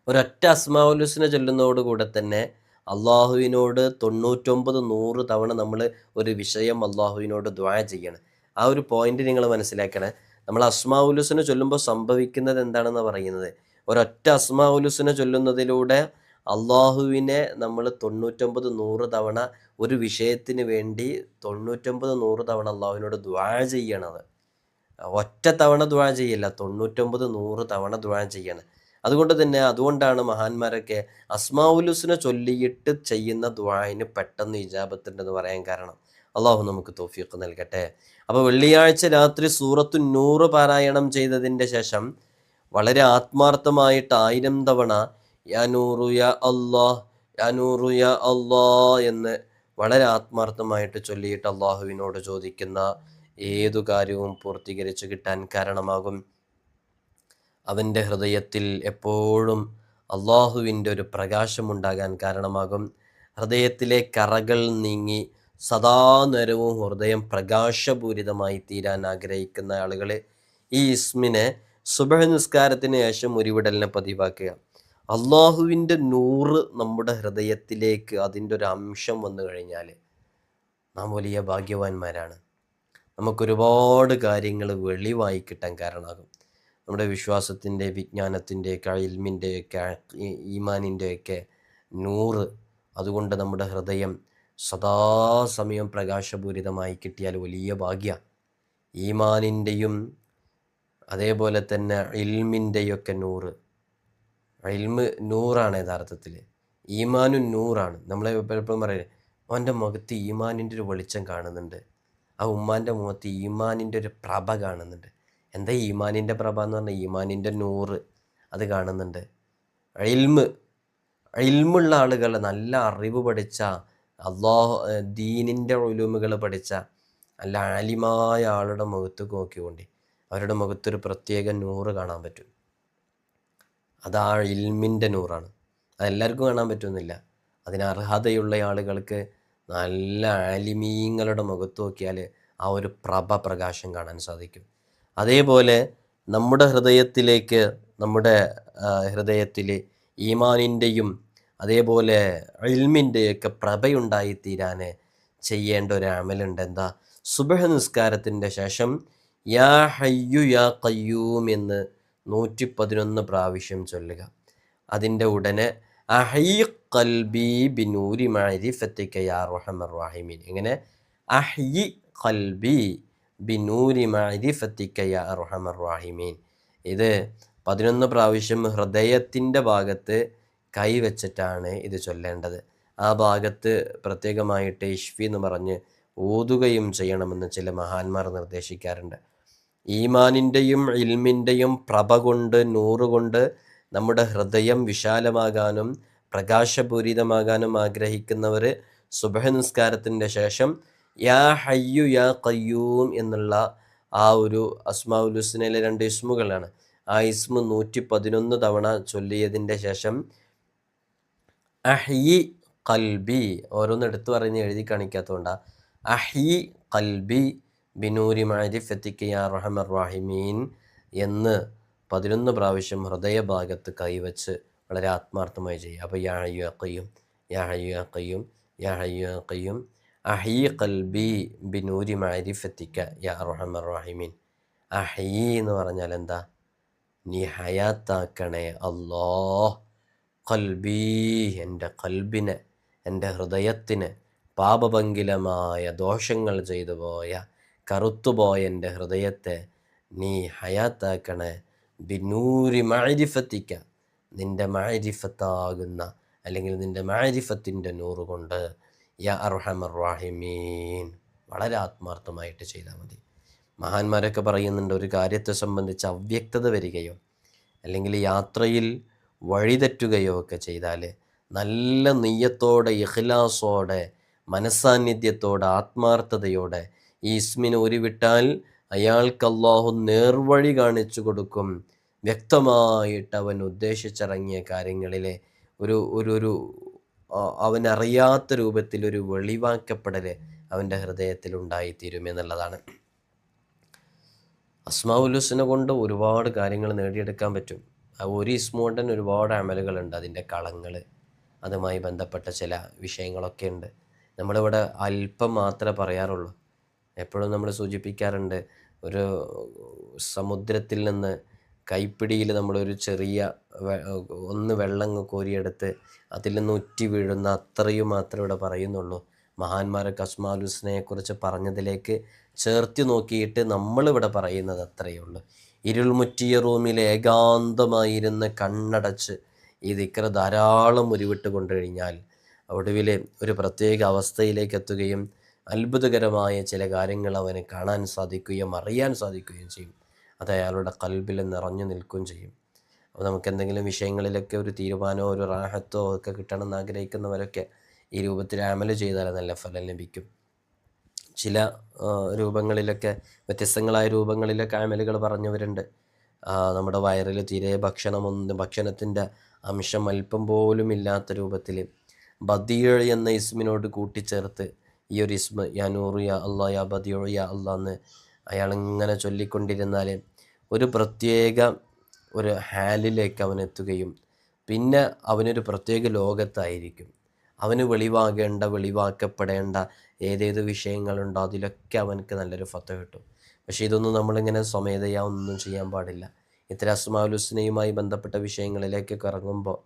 ഒരൊറ്റ അസ്മാവുലുസിനെ ചൊല്ലുന്നതോടുകൂടെ തന്നെ അള്ളാഹുവിനോട് തൊണ്ണൂറ്റൊമ്പത് നൂറ് തവണ നമ്മൾ ഒരു വിഷയം അള്ളാഹുവിനോട് ദ്വാര ചെയ്യണം. ആ ഒരു പോയിന്റ് നിങ്ങൾ മനസ്സിലാക്കണേ. നമ്മൾ അസ്മാവുലുസിനെ ചൊല്ലുമ്പോൾ സംഭവിക്കുന്നത് എന്താണെന്ന് പറയുന്നത്? ഒരൊറ്റ അസ്മാവുലുസിനെ ചൊല്ലുന്നതിലൂടെ അള്ളാഹുവിനെ നമ്മൾ തൊണ്ണൂറ്റൊമ്പത് നൂറ് തവണ ഒരു വിഷയത്തിന് വേണ്ടി തൊണ്ണൂറ്റൊമ്പത് നൂറ് തവണ അള്ളാഹുവിനോട് ദ്വാ ചെയ്യണത് ഒറ്റ തവണ ദ്വാ ചെയ്യല്ല തൊണ്ണൂറ്റൊമ്പത് നൂറ് തവണ ദ്വാ ചെയ്യണം. അതുകൊണ്ട് തന്നെ അതുകൊണ്ടാണ് മഹാന്മാരൊക്കെ അസ്മാവുലുസിനെ ചൊല്ലിയിട്ട് ചെയ്യുന്ന ദ്വായിന് പെട്ടെന്ന് ഇജാബത്തുണ്ടെന്ന് പറയാൻ കാരണം. അള്ളാഹു നമുക്ക് തോഫിയൊക്കെ നൽകട്ടെ. അപ്പോൾ വെള്ളിയാഴ്ച രാത്രി സൂറത്തു നൂറ് പാരായണം ചെയ്തതിന്റെ ശേഷം വളരെ ആത്മാർത്ഥമായിട്ട് ആയിരം തവണ യാ നൂറു യാ അള്ളാഹ് യാ നൂറു യാ അള്ളാ എന്ന് വളരെ ആത്മാർത്ഥമായിട്ട് ചൊല്ലിയിട്ട് അള്ളാഹുവിനോട് ചോദിക്കുന്ന ഏതു കാര്യവും പൂർത്തീകരിച്ച് കിട്ടാൻ കാരണമാകും. അവന്റെ ഹൃദയത്തിൽ എപ്പോഴും അള്ളാഹുവിന്റെ ഒരു പ്രകാശമുണ്ടാകാൻ കാരണമാകും. ഹൃദയത്തിലെ കറകൾ നീങ്ങി സദാ നേരവും ഹൃദയം പ്രകാശപൂരിതമായി തീരാൻ ആഗ്രഹിക്കുന്ന ആളുകൾ ഈ ഇസ്മിനെ സുബഹ നിസ്കാരത്തിന് ശേഷം ഉരുവിടലിനെ പതിവാക്കുക. അള്ളാഹുവിന്റെ നൂറ് നമ്മുടെ ഹൃദയത്തിലേക്ക് അതിന്റെ ഒരു അംശം വന്നു കഴിഞ്ഞാൽ നാം വലിയ ഭാഗ്യവാന്മാരാണ്. നമുക്കൊരുപാട് കാര്യങ്ങൾ വെളിവായി കിട്ടാൻ കാരണമാകും. നമ്മുടെ വിശ്വാസത്തിന്റെ വിജ്ഞാനത്തിന്റെയൊക്കെ ഇൽമിന്റെയൊക്കെ ഈമാനിന്റെയൊക്കെ നൂറ്. അതുകൊണ്ട് നമ്മുടെ ഹൃദയം സദാസമയം പ്രകാശപൂരിതമായി കിട്ടിയാൽ വലിയ ഭാഗ്യ. ഈമാനിന്റെയും അതേപോലെ തന്നെ ഇൽമിന്റെയൊക്കെ നൂറ്. ഇൽമ് നൂറാണ് യഥാർത്ഥത്തിൽ ഈമാനു നൂറാണ്. നമ്മളെ പലപ്പോഴും പറയുന്നത് അവന്റെ മുഖത്ത് ഈമാനിന്റെ ഒരു വെളിച്ചം കാണുന്നുണ്ട്. ആ ഉമ്മാന്റെ മുഖത്ത് ഈമാനിന്റെ ഒരു പ്രഭ കാണുന്നുണ്ട്. എന്താ ഈമാനിന്റെ പ്രഭ എന്ന് പറഞ്ഞാൽ ഈമാനിന്റെ നൂറ് അത് കാണുന്നുണ്ട്. ഇൽമ് ഇൽമുള്ള ആളുകൾ നല്ല അറിവ് പഠിച്ച അള്ളാഹു ദീനിന്റെ ഒലുമുകൾ പഠിച്ച നല്ല ആലിമായ ആളുടെ മുഖത്ത് നോക്കിക്കൊണ്ട് അവരുടെ മുഖത്തൊരു പ്രത്യേക നൂറ് കാണാൻ പറ്റും. അത് ആ ഇൽമിന്റെ നൂറാണ്. അതെല്ലാവർക്കും കാണാൻ പറ്റുന്നില്ല. അതിന് അർഹതയുള്ള ആളുകൾക്ക് നല്ല ആലിമീങ്ങളുടെ മുഖത്ത് നോക്കിയാൽ ആ ഒരു പ്രഭ പ്രകാശം കാണാൻ സാധിക്കും. അതേപോലെ നമ്മുടെ ഹൃദയത്തിലേക്ക് നമ്മുടെ ഹൃദയത്തിൽ ഈമാനിന്റെയും അതേപോലെ ഇൽമിന്റെയൊക്കെ പ്രഭയുണ്ടായിത്തീരാൻ ചെയ്യേണ്ട ഒരു അമലുണ്ട്. എന്താ? സുബഹ നിസ്കാരത്തിന്റെ ശേഷം യാ ഹയ്യു യാ കയ്യൂം എന്ന് നൂറ്റി പതിനൊന്ന് പ്രാവശ്യം ചൊല്ലുക. അതിന്റെ ഉടനെ എങ്ങനെ? റാഹിമീൻ. ഇത് പതിനൊന്ന് പ്രാവശ്യം ഹൃദയത്തിന്റെ ഭാഗത്ത് കൈവച്ചിട്ടാണ് ഇത് ചൊല്ലേണ്ടത്. ആ ഭാഗത്ത് പ്രത്യേകമായിട്ട് ഇഷ്ഫി എന്ന് പറഞ്ഞ് ഓതുകയും ചെയ്യണമെന്ന് ചില മഹാന്മാർ നിർദ്ദേശിക്കാറുണ്ട്. ഈമാനിന്റെയും ഇൽമിന്റെയും പ്രഭ കൊണ്ട് നൂറുകൊണ്ട് നമ്മുടെ ഹൃദയം വിശാലമാകാനും പ്രകാശപൂരിതമാകാനും ആഗ്രഹിക്കുന്നവർ സുബഹ നിസ്കാരത്തിന്റെ ശേഷം യാ ഹയ്യു യാ കയ്യൂം എന്നുള്ള ആ ഒരു അസ്മാഉൽ ഹുസ്നയിലെ രണ്ട് ഇസ്മുകളാണ്. ആ ഇസ്മു നൂറ്റി പതിനൊന്ന് തവണ ചൊല്ലിയതിന്റെ ശേഷം അഹ്യി കൽബി ഓരോന്ന് എടുത്തു പറഞ്ഞ് എഴുതി കാണിക്കാത്തതുകൊണ്ടാണ് അഹ്യി കൽബി ബിനൂരി മാരിഫത്തിക്ക് യാ റഹമർ റാഹിമീൻ എന്ന് പതിനൊന്ന് പ്രാവശ്യം ഹൃദയഭാഗത്ത് കൈവച്ച് വളരെ ആത്മാർത്ഥമായി ചെയ്യുക. അപ്പോൾ യാ ഹയ്യു അക്കയ്യും യാ ഹയ്യു അക്കയ്യും യാ ഹയ്യു അക്കയ്യും അഹി കൽബി ബിനൂരി മാരിഫത്തിക്ക യാ റഹമർ റാഹിമീൻ. അഹി എന്ന് പറഞ്ഞാൽ എന്താ? നീ ഹയാത്താക്കണേ അല്ലോ കൽബി എന്റെ കൽബിനെ എന്റെ ഹൃദയത്തിന് പാപഭംഗിലമായ ദോഷങ്ങൾ ചെയ്തു പോയ കറുത്തുപോയ എന്റെ ഹൃദയത്തെ നീ ഹയാത്താക്കണേ. ബിനൂരി മാരിഫത്തിക്ക നിന്റെ മാരിഫത്താകുന്ന അല്ലെങ്കിൽ നിന്റെ മാരിഫത്തിന്റെ നൂറ് കൊണ്ട് യാ അർഹമർ വളരെ ആത്മാർത്ഥമായിട്ട് ചെയ്താൽ മതി. മഹാന്മാരൊക്കെ പറയുന്നുണ്ട് ഒരു കാര്യത്തെ സംബന്ധിച്ച് അവ്യക്തത വരികയോ അല്ലെങ്കിൽ യാത്രയിൽ വഴിതെറ്റുകയോ ഒക്കെ ചെയ്താൽ നല്ല നെയ്യത്തോടെ ഇഖ്ലാസോടെ മനസ്സാന്നിധ്യത്തോടെ ആത്മാർത്ഥതയോടെ ഈ ഇസ്മിനെ ഉരുവിട്ടാൽ അയാൾക്ക് അള്ളാഹു നേർവഴി കാണിച്ചു കൊടുക്കും. വ്യക്തമായിട്ട് അവൻ ഉദ്ദേശിച്ചിറങ്ങിയ കാര്യങ്ങളിലെ ഒരു ഒരു ഒരു അവനറിയാത്ത രൂപത്തിൽ ഒരു വെളിവാക്കപ്പെടൽ അവന്റെ ഹൃദയത്തിൽ ഉണ്ടായിത്തീരും എന്നുള്ളതാണ്. അസ്മാവുലുസിനെ കൊണ്ട് ഒരുപാട് കാര്യങ്ങൾ നേടിയെടുക്കാൻ പറ്റും. ഒരു ഇസ്മോണ്ടൻ ഒരുപാട് അമലുകളുണ്ട്. അതിന്റെ കളങ്ങൾ അതുമായി ബന്ധപ്പെട്ട ചില വിഷയങ്ങളൊക്കെ ഉണ്ട്. നമ്മളിവിടെ അല്പം മാത്രമേ പറയാറുള്ളൂ. എപ്പോഴും നമ്മൾ സൂചിപ്പിക്കാറുണ്ട് ഒരു സമുദ്രത്തിൽ നിന്ന് കൈപ്പിടിയിൽ നമ്മളൊരു ചെറിയ ഒന്ന് വെള്ളം കോരിയെടുത്ത് അതിൽ നിന്ന് ഉറ്റി വീഴുന്ന അത്രയും മാത്രമേ ഇവിടെ പറയുന്നുള്ളൂ. മഹാന്മാരെ കസ്മാലുസിനെക്കുറിച്ച് പറഞ്ഞതിലേക്ക് ചേർത്തി നോക്കിയിട്ട് നമ്മളിവിടെ പറയുന്നത് അത്രയേ ഉള്ളൂ. ഇരുൾമുറ്റിയ റൂമിൽ ഏകാന്തമായിരുന്ന് കണ്ണടച്ച് ഈ ദിക്ര ധാരാളം ഉരുവിട്ട് കൊണ്ടു കഴിഞ്ഞാൽ ഒടുവിൽ ഒരു പ്രത്യേക അവസ്ഥയിലേക്ക് എത്തുകയും അത്ഭുതകരമായ ചില കാര്യങ്ങൾ അവന് കാണാൻ സാധിക്കുകയും അറിയാൻ സാധിക്കുകയും ചെയ്യും. അത് അയാളുടെ കൽബിൽ നിറഞ്ഞു നിൽക്കുകയും ചെയ്യും. അപ്പോൾ നമുക്ക് എന്തെങ്കിലും വിഷയങ്ങളിലൊക്കെ ഒരു തീരുമാനമോ ഒരു റാഹത്തോ ഒക്കെ കിട്ടണം എന്ന് ആഗ്രഹിക്കുന്നവരൊക്കെ ഈ രൂപത്തിൽ അമൽ ചെയ്താൽ നല്ല ഫലം ലഭിക്കും. ചില രൂപങ്ങളിലൊക്കെ വ്യത്യസ്തങ്ങളായ രൂപങ്ങളിലൊക്കെ അമലുകൾ പറഞ്ഞവരുണ്ട്. നമ്മുടെ വയറിൽ തീരെ ഭക്ഷണമൊന്നും ഭക്ഷണത്തിന്റെ അംശം അല്പം പോലും ഇല്ലാത്ത രൂപത്തിൽ ബദീഴ് എന്ന ഇസ്മിനോട് കൂട്ടിച്ചേർത്ത് ഈ ഒരു ഇസ്മ യാ നൂറു യാ അള്ളാ യാ ബദിയു യാ അള്ളാ എന്ന് അയാൾ ഇങ്ങനെ ചൊല്ലിക്കൊണ്ടിരുന്നാൽ ഒരു പ്രത്യേക ഒരു ഹാലിലേക്ക് അവൻ എത്തുകയും പിന്നെ അവനൊരു പ്രത്യേക ലോകത്തായിരിക്കും. അവന് വെളിവാകേണ്ട വെളിവാക്കപ്പെടേണ്ട ഏതേത് വിഷയങ്ങളുണ്ടോ അതിലൊക്കെ അവനക്ക് നല്ലൊരു ഫത്ത കിട്ടും. പക്ഷേ ഇതൊന്നും നമ്മളിങ്ങനെ സ്വമേധയാ ഒന്നും ചെയ്യാൻ പാടില്ല. ഇത്തരം അസ്മാലുസ്നയുമായി ബന്ധപ്പെട്ട വിഷയങ്ങളിലേക്കൊക്കെ ഇറങ്ങുമ്പോൾ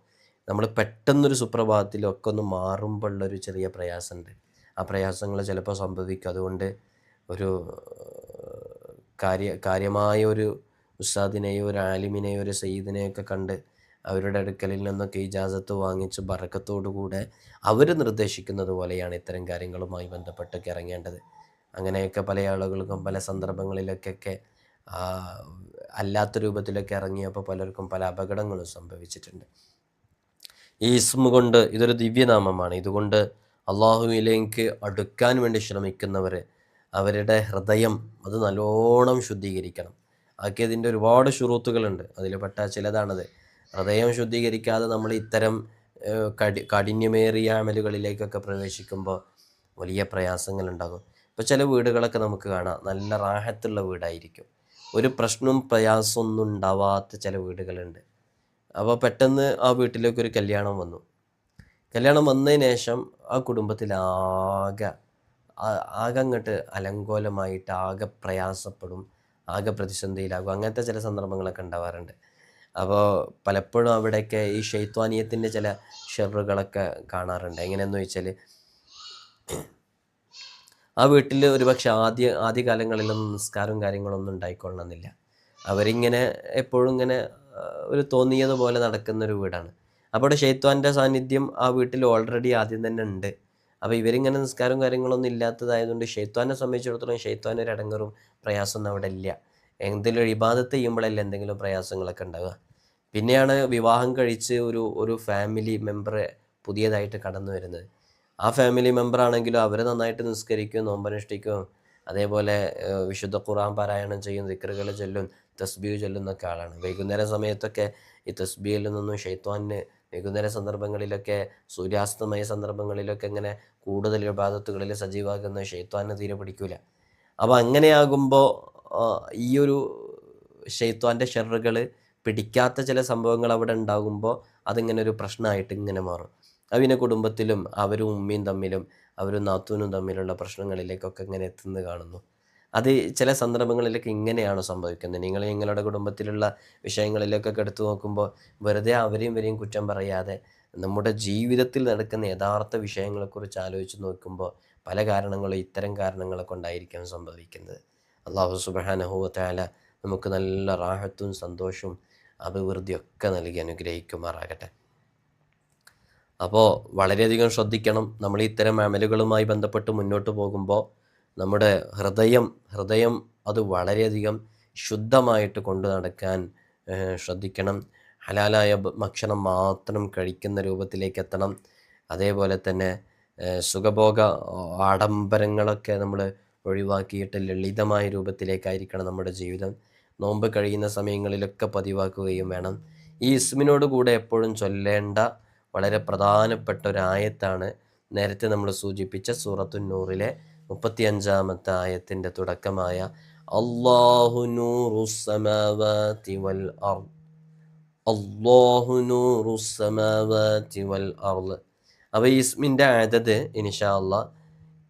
നമ്മൾ പെട്ടെന്നൊരു സുപ്രഭാതത്തിലൊക്കെ ഒന്ന് മാറുമ്പോഴുള്ളൊരു ചെറിയ പ്രയാസമുണ്ട്. ആ പ്രയാസങ്ങൾ ചിലപ്പോൾ സംഭവിക്കും. അതുകൊണ്ട് ഒരു കാര്യ കാര്യമായ ഒരു ഉസ്താദിനെയോ ഒരു ആലിമിനെയോ ഒരു സയ്യിദിനെയോ ഒക്കെ കണ്ട് അവരുടെ അടുക്കലിൽ നിന്നൊക്കെ ഇജാസത്ത് വാങ്ങിച്ച് ബറക്കത്തോടുകൂടെ അവർ നിർദ്ദേശിക്കുന്നത് പോലെയാണ് ഇത്തരം കാര്യങ്ങളുമായി ബന്ധപ്പെട്ടൊക്കെ ഇറങ്ങേണ്ടത്. അങ്ങനെയൊക്കെ പല ആളുകൾക്കും പല സന്ദർഭങ്ങളിലൊക്കെ അല്ലാത്ത രൂപത്തിലൊക്കെ ഇറങ്ങിയപ്പോൾ പലർക്കും പല അപകടങ്ങളും സംഭവിച്ചിട്ടുണ്ട്. ഈ ഇസ്മ കൊണ്ട് ഇതൊരു ദിവ്യനാമമാണ്. ഇതുകൊണ്ട് അള്ളാഹുവിലേക്ക് അടുക്കാൻ വേണ്ടി ശ്രമിക്കുന്നവർ അവരുടെ ഹൃദയം അത് നല്ലോണം ശുദ്ധീകരിക്കണം. ആക്കിയതിന്റെ ഒരുപാട് ഷുറൂത്തുകളുണ്ട് അതിൽ പെട്ട ചിലതാണത്. ഹൃദയം ശുദ്ധീകരിക്കാതെ നമ്മൾ ഇത്തരം കടി കാഠിന്യമേറിയ അമലുകളിലേക്കൊക്കെ പ്രവേശിക്കുമ്പോൾ വലിയ പ്രയാസങ്ങളുണ്ടാകും. ഇപ്പോൾ ചില വീടുകളൊക്കെ നമുക്ക് കാണാം. നല്ല റാഹത്തുള്ള വീടായിരിക്കും. ഒരു പ്രശ്നവും പ്രയാസമൊന്നും ഉണ്ടാവാത്ത ചില വീടുകളുണ്ട്. അപ്പോൾ പെട്ടെന്ന് ആ വീട്ടിലേക്ക് ഒരു കല്യാണം വന്നു. കല്യാണം വന്നതിന് ശേഷം ആ കുടുംബത്തിൽ ആകെ അങ്ങോട്ട് അലങ്കോലമായിട്ട് ആകെ പ്രയാസപ്പെടും ആകെ പ്രതിസന്ധിയിലാകും. അങ്ങനത്തെ ചില സന്ദർഭങ്ങളൊക്കെ ഉണ്ടാവാറുണ്ട്. അപ്പോൾ പലപ്പോഴും അവിടെയൊക്കെ ഈ ഷെയ്ത്വാനീയത്തിന്റെ ചില ഷെറുകളൊക്കെ കാണാറുണ്ട്. എങ്ങനെയെന്ന് വെച്ചാൽ ആ വീട്ടിൽ ഒരുപക്ഷെ ആദ്യ ആദ്യകാലങ്ങളിലൊന്നും നിസ്കാരവും കാര്യങ്ങളൊന്നും ഉണ്ടായിക്കൊള്ളണമെന്നില്ല. അവരിങ്ങനെ എപ്പോഴും ഇങ്ങനെ ഒരു തോന്നിയതുപോലെ നടക്കുന്നൊരു വീടാണ്. അപ്പോൾ അവിടെ ഷെയ്ത്വാന്റെ സാന്നിധ്യം ആ വീട്ടിൽ ഓൾറെഡി ആദ്യം തന്നെ ഉണ്ട്. അപ്പോൾ ഇവരിങ്ങനെ നിസ്കാരവും കാര്യങ്ങളൊന്നും ഇല്ലാത്തതായതുകൊണ്ട് ഷെയ്ത്വാനെ സംബന്ധിച്ചിടത്തോളം ഷെയ്ത്വാൻ ഒരു അടങ്ങറും പ്രയാസമൊന്നും അവിടെ ഇല്ല. എന്തെങ്കിലും ഇബാദത്ത് ചെയ്യുമ്പോഴല്ലേ എന്തെങ്കിലും പ്രയാസങ്ങളൊക്കെ ഉണ്ടാവുക. പിന്നെയാണ് വിവാഹം കഴിച്ച് ഒരു ഒരു ഫാമിലി മെമ്പറെ പുതിയതായിട്ട് കടന്നു വരുന്നത്. ആ ഫാമിലി മെമ്പർ ആണെങ്കിലും അവർ നന്നായിട്ട് നിസ്കരിക്കും നോമ്പനുഷ്ഠിക്കും. അതേപോലെ വിശുദ്ധ ഖുറാൻ പാരായണം ചെയ്യും ദിക്റുകൾ ചൊല്ലും തസ്ബീഹ് ചൊല്ലുന്നൊക്കെ ആളാണ്. വൈകുന്നേര സമയത്തൊക്കെ ഈ തസ്ബീഹിൽ നിന്നും ഷെയ്ത്വാന് വൈകുന്നേര സന്ദർഭങ്ങളിലൊക്കെ സൂര്യാസ്തമയ സന്ദർഭങ്ങളിലൊക്കെ ഇങ്ങനെ കൂടുതൽ വിവാദത്തുകളിൽ സജീവാകുന്ന ഷെയ്ത്വാനെ തീരെ പിടിക്കൂല. അപ്പോൾ അങ്ങനെയാകുമ്പോൾ ഈ ഒരു ഷെയ്ത്വാന്റെ ഷെറുകൾ പിടിക്കാത്ത ചില സംഭവങ്ങൾ അവിടെ ഉണ്ടാകുമ്പോൾ അതിങ്ങനെ ഒരു പ്രശ്നമായിട്ട് ഇങ്ങനെ മാറും. അവനെ കുടുംബത്തിലും അവരും ഉമ്മയും തമ്മിലും അവരും നാത്തൂനും തമ്മിലുള്ള പ്രശ്നങ്ങളിലേക്കൊക്കെ ഇങ്ങനെ എത്തുന്നത് കാണുന്നു. അത് ചില സന്ദർഭങ്ങളിലൊക്കെ ഇങ്ങനെയാണ് സംഭവിക്കുന്നത്? നിങ്ങൾ നിങ്ങളുടെ കുടുംബത്തിലുള്ള വിഷയങ്ങളിലേക്കൊക്കെ എടുത്തു നോക്കുമ്പോൾ വെറുതെ അവരെയും വരെയും കുറ്റം പറയാതെ നമ്മുടെ ജീവിതത്തിൽ നടക്കുന്ന യഥാർത്ഥ വിഷയങ്ങളെക്കുറിച്ച് ആലോചിച്ച് നോക്കുമ്പോൾ പല കാരണങ്ങളും ഇത്തരം കാരണങ്ങളെ കൊണ്ടായിരിക്കാം സംഭവിക്കുന്നത്. അള്ളാഹു സുബാനഹുവല നമുക്ക് നല്ല റാഹത്തും സന്തോഷവും അഭിവൃദ്ധിയൊക്കെ നൽകി അനുഗ്രഹിക്കുമാറാകട്ടെ. അപ്പോൾ വളരെയധികം ശ്രദ്ധിക്കണം. നമ്മൾ ഇത്തരം അമലുകളുമായി ബന്ധപ്പെട്ട് മുന്നോട്ട് പോകുമ്പോൾ നമ്മുടെ ഹൃദയം ഹൃദയം അത് വളരെയധികം ശുദ്ധമായിട്ട് കൊണ്ടു നടക്കാൻ ശ്രദ്ധിക്കണം. ഹലാലായ ഭക്ഷണം മാത്രം കഴിക്കുന്ന രൂപത്തിലേക്ക് എത്തണം അതേപോലെ തന്നെ സുഖഭോഗ ആഡംബരങ്ങളൊക്കെ നമ്മൾ ഒഴിവാക്കിയിട്ട് ലളിതമായ രൂപത്തിലേക്കായിരിക്കണം നമ്മുടെ ജീവിതം. നോമ്പ് കഴിയുന്ന സമയങ്ങളിലൊക്കെ പതിവാക്കുകയും വേണം. ഈ ഇസ്മിനോട് കൂടെ എപ്പോഴും ചൊല്ലേണ്ട വളരെ പ്രധാനപ്പെട്ട ഒരു ആയത്താണ് നേരത്തെ നമ്മൾ സൂചിപ്പിച്ച സൂറത്തു നൂറിലെ മുപ്പത്തിയഞ്ചാമത്തെ ആയത്തിന്റെ തുടക്കമായ അള്ളാഹു നൂറുസമാവാതി വൽ അർദ്. അള്ളാഹു നൂറുസമാവാതി വൽ അർദ്. അപ്പോൾ ഇസ്മിന്റെ അതത് ഇൻഷാ അള്ളാ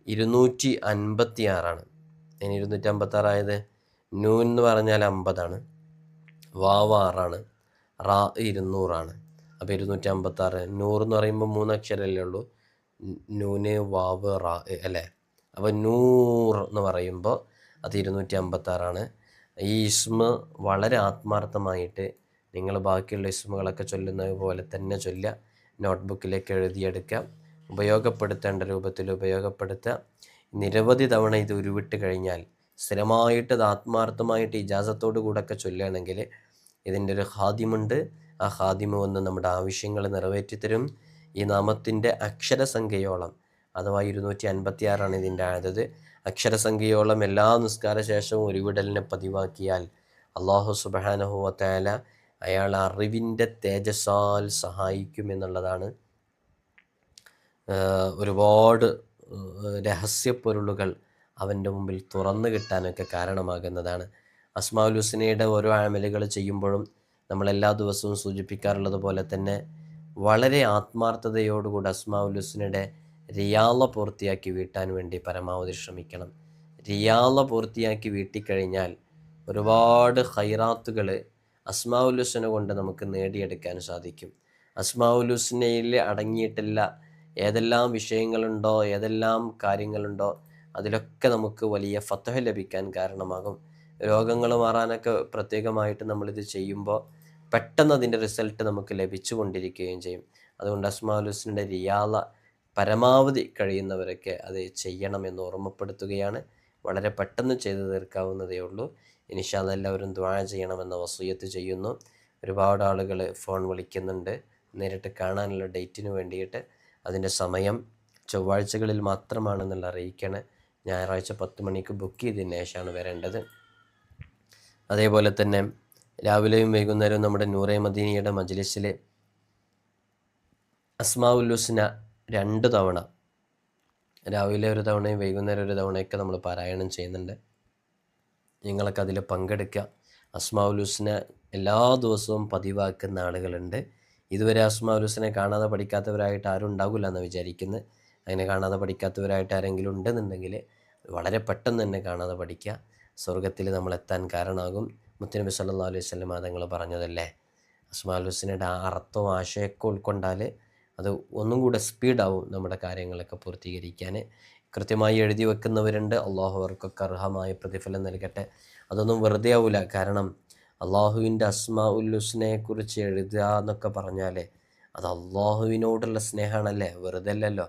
ഇരുന്നൂറ്റി അൻപത്തി ആറാണ് ഇനി ഇരുന്നൂറ്റി അമ്പത്തി ആറായത് നൂൻ എന്ന് പറഞ്ഞാൽ അമ്പതാണ്. വാവ് ആറാണ്. റാ ഇരുന്നൂറാണ്. അപ്പോൾ ഇരുന്നൂറ്റി അമ്പത്തി ആറ് നൂറ് എന്ന് പറയുമ്പോൾ മൂന്ന് അക്ഷരമല്ലേ ഉള്ളൂ നൂന് വാവ് റാ അല്ലേ? അപ്പോൾ നൂർ എന്ന് പറയുമ്പോൾ അത് ഇരുന്നൂറ്റി അമ്പത്താറാണ് ഈ ഇസ്മ വളരെ ആത്മാർത്ഥമായിട്ട് നിങ്ങൾ ബാക്കിയുള്ള ഇസ്മുകളൊക്കെ ചൊല്ലുന്നത് പോലെ തന്നെ ചൊല്ലുക. നോട്ട്ബുക്കിലേക്ക് എഴുതിയെടുക്കുക. ഉപയോഗപ്പെടുത്തേണ്ട രൂപത്തിൽ ഉപയോഗപ്പെടുത്തുക. നിരവധി തവണ ഇത് ഉരുവിട്ട് കഴിഞ്ഞാൽ സ്ഥിരമായിട്ട് അത് ആത്മാർത്ഥമായിട്ട് ഇജാസത്തോടു കൂടെ ഒക്കെ ചൊല്ലുകയാണെങ്കിൽ ഇതിന്റെ ഒരു ഹാദ്യമുണ്ട് ആ ഹാദ്യമ വന്ന് നമ്മുടെ ആവശ്യങ്ങൾ നിറവേറ്റിത്തരും. ഈ നാമത്തിന്റെ അക്ഷരസംഖ്യയോളം അഥവാ ഇരുന്നൂറ്റി അൻപത്തി ആറാണ് ഇതിന്റെ ആയത്. അക്ഷരസംഖ്യയോളം എല്ലാ നിസ്കാര ശേഷവും ഉരുവിടലിനെ പതിവാക്കിയാൽ അള്ളാഹു സുബാനഹുവത്തേല അയാൾ അറിവിന്റെ തേജസ്സാൽ സഹായിക്കും എന്നുള്ളതാണ്. ഒരുപാട് രഹസ്യപ്പൊരുളുകൾ അവന്റെ മുമ്പിൽ തുറന്നു കിട്ടാനൊക്കെ കാരണമാകുന്നതാണ്. അസ്മാഉൽ ഹുസ്നയുടെ ഓരോ ആമലുകൾ ചെയ്യുമ്പോഴും നമ്മൾ എല്ലാ ദിവസവും സൂചിപ്പിക്കാറുള്ളത് പോലെ തന്നെ വളരെ ആത്മാർത്ഥതയോടുകൂടി അസ്മാഉൽ ഹുസ്നയുടെ റിയാള പൂർത്തിയാക്കി വീട്ടാൻ വേണ്ടി പരമാവധി ശ്രമിക്കണം. റിയാള പൂർത്തിയാക്കി വീട്ടിക്കഴിഞ്ഞാൽ ഒരുപാട് ഹൈറാത്തുകൾ അസ്മാഉൽ ഹുസ്ന കൊണ്ട് നമുക്ക് നേടിയെടുക്കാൻ സാധിക്കും. അസ്മാഉൽ ഹുസ്നയിൽ അടങ്ങിയിട്ടില്ല ഏതെല്ലാം വിഷയങ്ങളുണ്ടോ ഏതെല്ലാം കാര്യങ്ങളുണ്ടോ അതിലൊക്കെ നമുക്ക് വലിയ ഫത്തഹ ലഭിക്കാൻ കാരണമാകും. രോഗങ്ങൾ മാറാനൊക്കെ പ്രത്യേകമായിട്ട് നമ്മളിത് ചെയ്യുമ്പോൾ പെട്ടെന്ന് അതിന്റെ റിസൾട്ട് നമുക്ക് ലഭിച്ചു കൊണ്ടിരിക്കുകയും ചെയ്യും. അതുകൊണ്ട് ഹുസ്നയുടെ റിയാള പരമാവധി കഴിയുന്നവരൊക്കെ അത് ചെയ്യണമെന്ന് ഓർമ്മപ്പെടുത്തുകയാണ്. വളരെ പെട്ടെന്ന് ചെയ്തു തീർക്കാവുന്നതേ ഉള്ളൂ. ഇനിഷാല്ല എല്ലാവരും ദ്വാഴ ചെയ്യണമെന്ന വസൂയത്ത് ചെയ്യുന്നു. ഒരുപാട് ആളുകൾ ഫോൺ വിളിക്കുന്നുണ്ട്. നേരിട്ട് കാണാനുള്ള ഡേറ്റിന് വേണ്ടിയിട്ട്. അതിന്റെ സമയം ചൊവ്വാഴ്ചകളിൽ മാത്രമാണെന്നുള്ള അറിയിക്കണേ. ഞായറാഴ്ച പത്ത് മണിക്ക് ബുക്ക് ചെയ്തതിന് ശേഷമാണ് വരേണ്ടത്. അതേപോലെ തന്നെ രാവിലെയും വൈകുന്നേരവും നമ്മുടെ നൂറെ മദീനിയുടെ മജ്ലിസിലെ അസ്മാഉൽ ഹുസ്ന രണ്ട് തവണ. രാവിലെ ഒരു തവണയും വൈകുന്നേരം ഒരു തവണയൊക്കെ നമ്മൾ പാരായണം ചെയ്യുന്നുണ്ട്. നിങ്ങളൊക്കെ അതിൽ പങ്കെടുക്കുക. അസ്മാഉൽ ഹുസ്ന എല്ലാ ദിവസവും പതിവാക്കുന്ന ആളുകളുണ്ട്. ഇതുവരെ അസ്മാഉൽ ഹുസ്നെ കാണാതെ പഠിക്കാത്തവരായിട്ട് ആരും ഉണ്ടാകില്ല എന്ന് വിചാരിക്കുന്നത് അങ്ങനെ കാണാതെ പഠിക്കാത്തവരായിട്ട് ആരെങ്കിലും ഉണ്ടെന്നുണ്ടെങ്കിൽ വളരെ പെട്ടെന്ന് തന്നെ കാണാതെ പഠിക്കുക. സ്വർഗത്തിൽ നമ്മൾ എത്താൻ കാരണമാകും. മുത്തനബി സല്ലാ അലൈഹി സ്വലം തങ്ങൾ പറഞ്ഞതല്ലേ? അസ്മാഉൽ ഹുസ്നയുടെ ആ അർത്ഥവും ആശയമൊക്കെ ഉൾക്കൊണ്ടാൽ അത് ഒന്നും കൂടെ സ്പീഡാവും നമ്മുടെ കാര്യങ്ങളൊക്കെ പൂർത്തീകരിക്കാൻ. കൃത്യമായി എഴുതി വെക്കുന്നവരുണ്ട്. അള്ളാഹു അവർക്കൊക്കെ അർഹമായ പ്രതിഫലം നൽകട്ടെ. അതൊന്നും വെറുതെ ആവില്ല കാരണം അള്ളാഹുവിന്റെ അസ്മാ ഉല്ലുസ്നെ കുറിച്ച് എഴുതുക എന്നൊക്കെ പറഞ്ഞാൽ അത് അള്ളാഹുവിനോടുള്ള സ്നേഹമാണല്ലേ? വെറുതെ അല്ലല്ലോ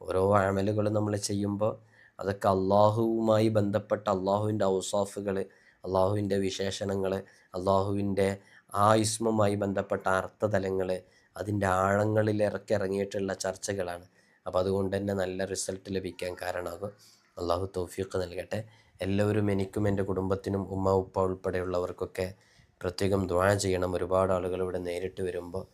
ഓരോ അമലുകൾ നമ്മൾ ചെയ്യുമ്പോൾ അതൊക്കെ അള്ളാഹുവുമായി ബന്ധപ്പെട്ട അള്ളാഹുവിന്റെ ഔസാഫുകൾ അള്ളാഹുവിന്റെ വിശേഷണങ്ങൾ അള്ളാഹുവിന്റെ ആ ഇസ്മുമായി ബന്ധപ്പെട്ട അർത്ഥതലങ്ങൾ അതിന്റെ ആഴങ്ങളിൽ ഇറക്കി ഇറങ്ങിയിട്ടുള്ള ചർച്ചകളാണ്. അപ്പോൾ അതുകൊണ്ട് തന്നെ നല്ല റിസൾട്ട് ലഭിക്കാൻ കാരണമാകും. അള്ളാഹു തൗഫീഖ് നൽകട്ടെ. എല്ലാവരും എനിക്കും എന്റെ കുടുംബത്തിനും ഉമ്മ ഉപ്പ ഉൾപ്പെടെയുള്ളവർക്കൊക്കെ പ്രത്യേകം ദ്വാ ചെയ്യണം. ഒരുപാട് ആളുകൾ ഇവിടെ നേരിട്ട് വരുമ്പോൾ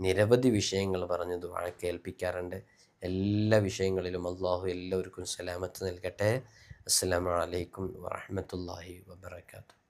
നിരവധി വിഷയങ്ങൾ പറഞ്ഞ് ദ്വാ കേൾപ്പിക്കാറുണ്ട്. എല്ലാ വിഷയങ്ങളിലും അള്ളാഹു എല്ലാവർക്കും സലാമത്ത് നൽകട്ടെ. അസ്സാം വലൈക്കും വറഹ്മത്തുള്ളാഹി വബറകാതുഹു.